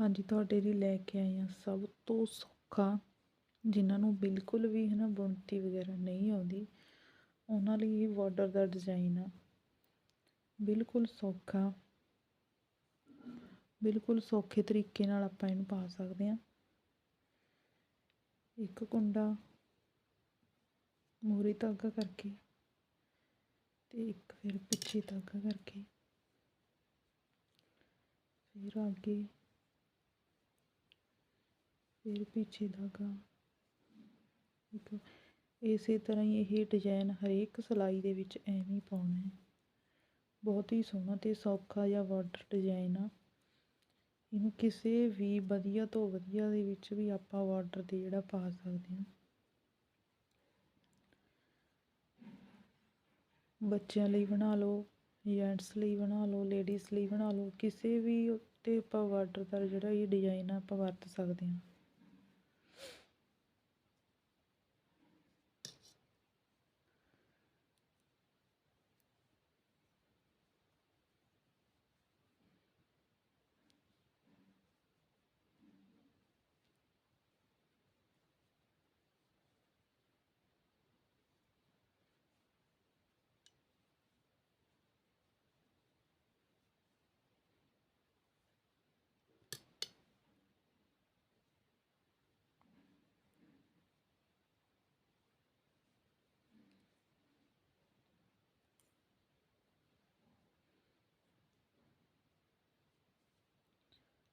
ਹਾਂਜੀ, ਤੁਹਾਡੇ ਲਈ ਲੈ ਕੇ ਆਈ ਹਾਂ ਸਭ ਤੋਂ ਸੌਖਾ, ਜਿਨ੍ਹਾਂ ਨੂੰ ਬਿਲਕੁਲ ਵੀ ਹੈ ਨਾ ਬੁਣਤੀ ਵਗੈਰਾ ਨਹੀਂ ਆਉਂਦੀ, ਉਹਨਾਂ ਲਈ ਇਹ ਬਾਰਡਰ ਦਾ ਡਿਜ਼ਾਈਨ ਆ। ਬਿਲਕੁਲ ਸੌਖਾ, ਬਿਲਕੁਲ ਸੌਖੇ ਤਰੀਕੇ ਨਾਲ ਆਪਾਂ ਇਹਨੂੰ ਪਾ ਸਕਦੇ ਹਾਂ। ਇੱਕ ਕੁੰਡਾ ਮੂਰੀ ਧਾਗਾ ਕਰਕੇ ਤੇ ਇੱਕ ਫਿਰ ਪਿੱਛੇ ਧਾਗਾ ਕਰਕੇ। ਫਿਰ ਅੱਗੇ ਫਿਰ ਪਿੱਛੇ ਧਾਗਾ ਇੱਕ ਇਸੇ ਤਰ੍ਹਾਂ ਹੀ ਇਹ ਡਿਜ਼ਾਈਨ ਹਰੇਕ ਸਿਲਾਈ ਦੇ ਵਿੱਚ ਐਵੇਂ ਹੀ ਪਾਉਣਾ ਹੈ। ਬਹੁਤ ਹੀ ਸੋਹਣਾ ਤੇ ਸੌਖਾ ਜਿਹਾ ਬਾਰਡਰ ਡਿਜ਼ਾਈਨ ਆ। ਇਹਨੂੰ ਕਿਸੇ ਵੀ ਵਧੀਆ ਤੋਂ ਵਧੀਆ ਦੇ ਵਿੱਚ ਵੀ ਆਪਾਂ ਬਾਰਡਰ ਤੇ ਜਿਹੜਾ ਪਾ ਸਕਦੇ ਹਾਂ। ਬੱਚਿਆਂ ਲਈ ਬਣਾ ਲਓ ਜੈਂਟਸ ਲਈ ਬਣਾ ਲਓ ਲੇਡੀਜ਼ ਲਈ ਬਣਾ ਲਓ, ਕਿਸੇ ਵੀ ਉੱਤੇ ਆਪਾਂ ਬਾਰਡਰ ਦਾ ਜਿਹੜਾ ਇਹ ਡਿਜ਼ਾਈਨ ਆ ਆਪਾਂ ਵਰਤ ਸਕਦੇ ਹਾਂ।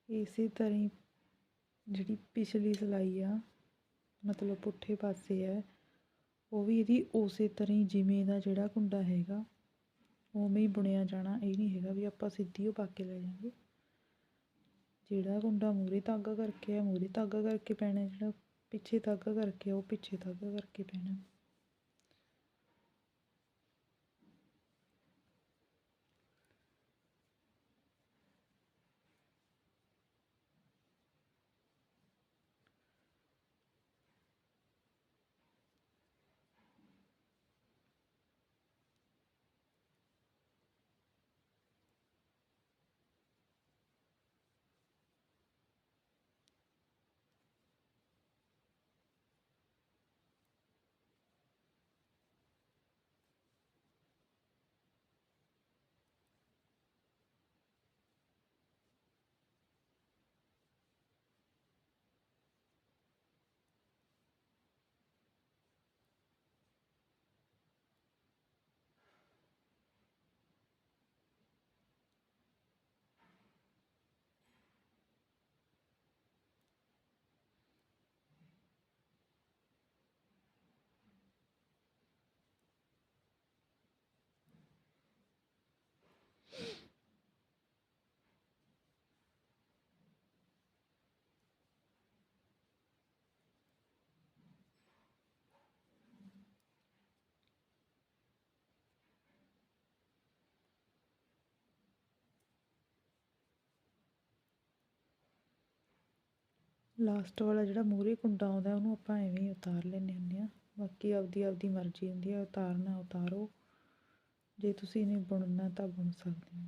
ਇਸੇ ਤਰ੍ਹਾਂ ਹੀ ਜਿਹੜੀ ਪਿਛਲੀ ਸਿਲਾਈ ਆ, ਮਤਲਬ ਪੁੱਠੇ ਪਾਸੇ ਹੈ, ਉਹ ਵੀ ਇਹਦੀ ਉਸੇ ਤਰ੍ਹਾਂ ਹੀ ਜਿਵੇਂ ਦਾ ਜਿਹੜਾ ਕੁੰਡਾ ਹੈਗਾ, ਉਵੇਂ ਹੀ ਬੁਣਿਆ ਜਾਣਾ, ਇਹ ਨਹੀਂ ਹੈਗਾ ਵੀ ਆਪਾਂ ਸਿੱਧੀ ਉਹ ਪਾ ਕੇ ਲੈ ਜਾਵਾਂਗੇ। ਜਿਹੜਾ ਕੁੰਡਾ ਮੂਰੇ ਧਾਗਾ ਕਰਕੇ ਆ ਮੂਰੇ ਧਾਗਾ ਕਰਕੇ ਪੈਣਾ, ਜਿਹੜਾ ਪਿੱਛੇ ਧਾਗਾ ਕਰਕੇ ਉਹ ਪਿੱਛੇ ਧਾਗਾ ਕਰਕੇ ਪੈਣਾ। ਲਾਸਟ ਵਾਲਾ ਜਿਹੜਾ ਮੂਹਰੇ ਕੁੰਡਾ ਆਉਂਦਾ, ਉਹਨੂੰ ਆਪਾਂ ਐਵੇਂ ਹੀ ਉਤਾਰ ਲੈਂਦੇ ਹੁੰਦੇ ਆ ਬਾਕੀ ਆਪਦੀ ਆਪਦੀ ਮਰਜ਼ੀ ਹੁੰਦੀ ਹੈ, ਉਤਾਰਨਾ ਉਤਾਰੋ। ਜੇ ਤੁਸੀਂ ਇਹਨੇ ਬੁਣਨਾ ਤਾਂ ਬੁਣ ਸਕਦੇ ਹੋ।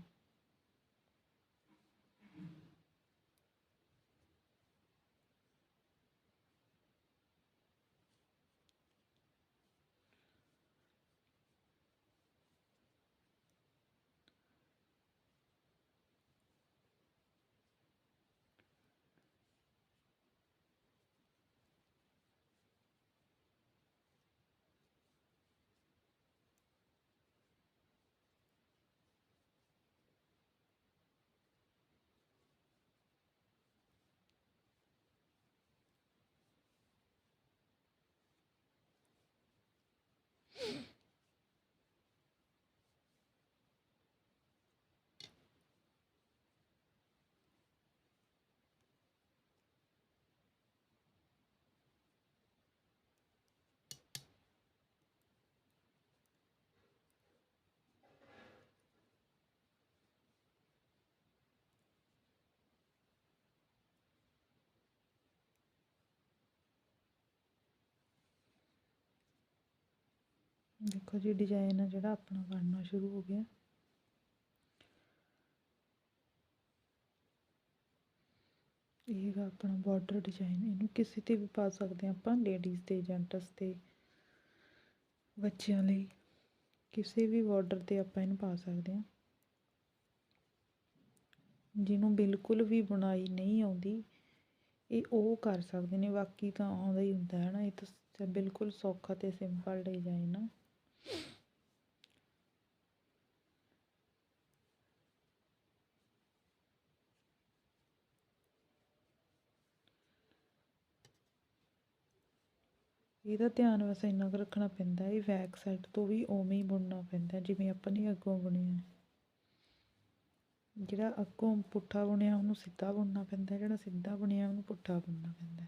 ਦੇਖੋ ਜੀ ਡਿਜ਼ਾਈਨ ਜਿਹੜਾ ਆਪਣਾ ਬਣਨਾ ਸ਼ੁਰੂ ਹੋ ਗਿਆ। ਇਹ ਹੈਗਾ ਆਪਣਾ ਬਾਰਡਰ ਡਿਜ਼ਾਈਨ ਇਹਨੂੰ ਕਿਸੇ ਤੇ ਵੀ ਪਾ ਸਕਦੇ ਹਾਂ ਆਪਾਂ ਲੇਡੀਜ਼ ਤੇ ਜੈਂਟਸ ਤੇ ਬੱਚਿਆਂ ਲਈ। ਕਿਸੇ ਵੀ ਬਾਰਡਰ ਤੇ ਆਪਾਂ ਇਹਨੂੰ ਪਾ ਸਕਦੇ ਹਾਂ। ਜਿਹਨੂੰ ਬਿਲਕੁਲ ਵੀ ਬੁਣਾਈ ਨਹੀਂ ਆਉਂਦੀ, ਇਹ ਉਹ ਕਰ ਸਕਦੇ ਨੇ। ਬਾਕੀ ਤਾਂ ਆਉਂਦਾ ਹੀ ਹੁੰਦਾ ਹੈ ਨਾ। ਇਹ ਤਾਂ ਬਿਲਕੁਲ ਸੌਖਾ ਤੇ ਸਿੰਪਲ ਡਿਜ਼ਾਈਨ ਆ। ਇਹਦਾ ਧਿਆਨ ਵੈਸੇ ਇੰਨਾ ਕੁ ਰੱਖਣਾ ਪੈਂਦਾ ਹੈ ਬੈਕ ਸਾਈਡ ਤੋਂ ਵੀ ਉਵੇਂ ਹੀ ਬੁਣਨਾ ਪੈਂਦਾ ਜਿਵੇਂ ਆਪਾਂ ਨੇ ਅੱਗੋਂ ਬੁਣਿਆ ਜਿਹੜਾ ਅੱਗੋਂ ਪੁੱਠਾ ਬੁਣਿਆ, ਉਹਨੂੰ ਸਿੱਧਾ ਬੁਣਨਾ ਪੈਂਦਾ ਜਿਹੜਾ ਸਿੱਧਾ ਬੁਣਿਆ, ਉਹਨੂੰ ਪੁੱਠਾ ਬੁਣਨਾ ਪੈਂਦਾ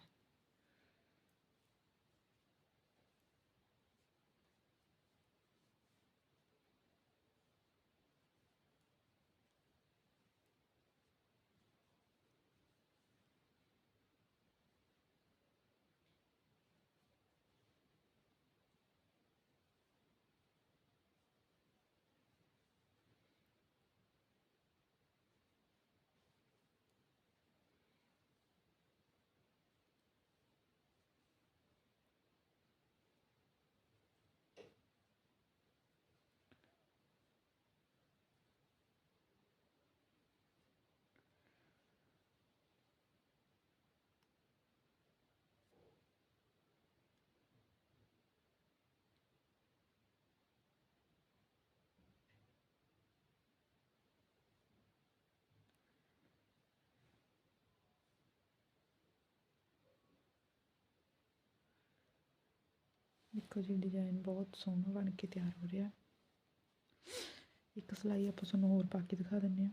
ਦੇਖੋ ਜੀ ਡਿਜ਼ਾਈਨ ਬਹੁਤ ਸੋਹਣਾ ਬਣ ਕੇ ਤਿਆਰ ਹੋ ਰਿਹਾ। ਇੱਕ ਸਲਾਈ ਆਪਾਂ ਤੁਹਾਨੂੰ ਹੋਰ ਪਾ ਕੇ ਦਿਖਾ ਦਿੰਦੇ ਹਾਂ।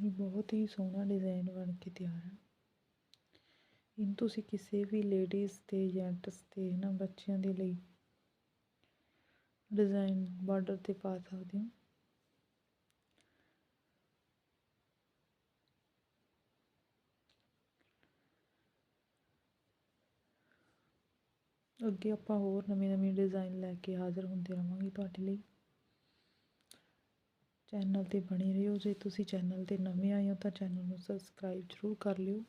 ਦੇਖੋ ਬਹੁਤ ਹੀ ਸੋਹਣਾ ਡਿਜ਼ਾਈਨ ਬਣ ਕੇ ਤਿਆਰ ਹੈ ਇਹਨੂੰ ਤੁਸੀਂ ਕਿਸੇ ਵੀ ਲੇਡੀਜ਼ ਤੇ ਜੈਂਟਸ ਤੇ ਨਾ ਬੱਚਿਆਂ ਦੇ ਲਈ ਡਿਜ਼ਾਈਨ ਬਾਰਡਰ ਤੇ ਪਾ ਸਕਦੇ ਹੋ। ਅੱਗੇ ਆਪਾਂ ਹੋਰ ਨਵੇਂ ਨਵੇਂ ਡਿਜ਼ਾਈਨ ਲੈ ਕੇ ਹਾਜ਼ਰ ਹੁੰਦੇ ਰਵਾਂਗੇ ਤੁਹਾਡੇ ਲਈ। ਚੈਨਲ ਤੇ ਬਣੇ ਰਹੋ। ਜੇ ਤੁਸੀਂ ਚੈਨਲ ਤੇ ਨਵੇਂ ਆਏ ਹੋ ਤਾਂ ਚੈਨਲ ਨੂੰ ਸਬਸਕ੍ਰਾਈਬ ਜ਼ਰੂਰ ਕਰ ਲਿਓ।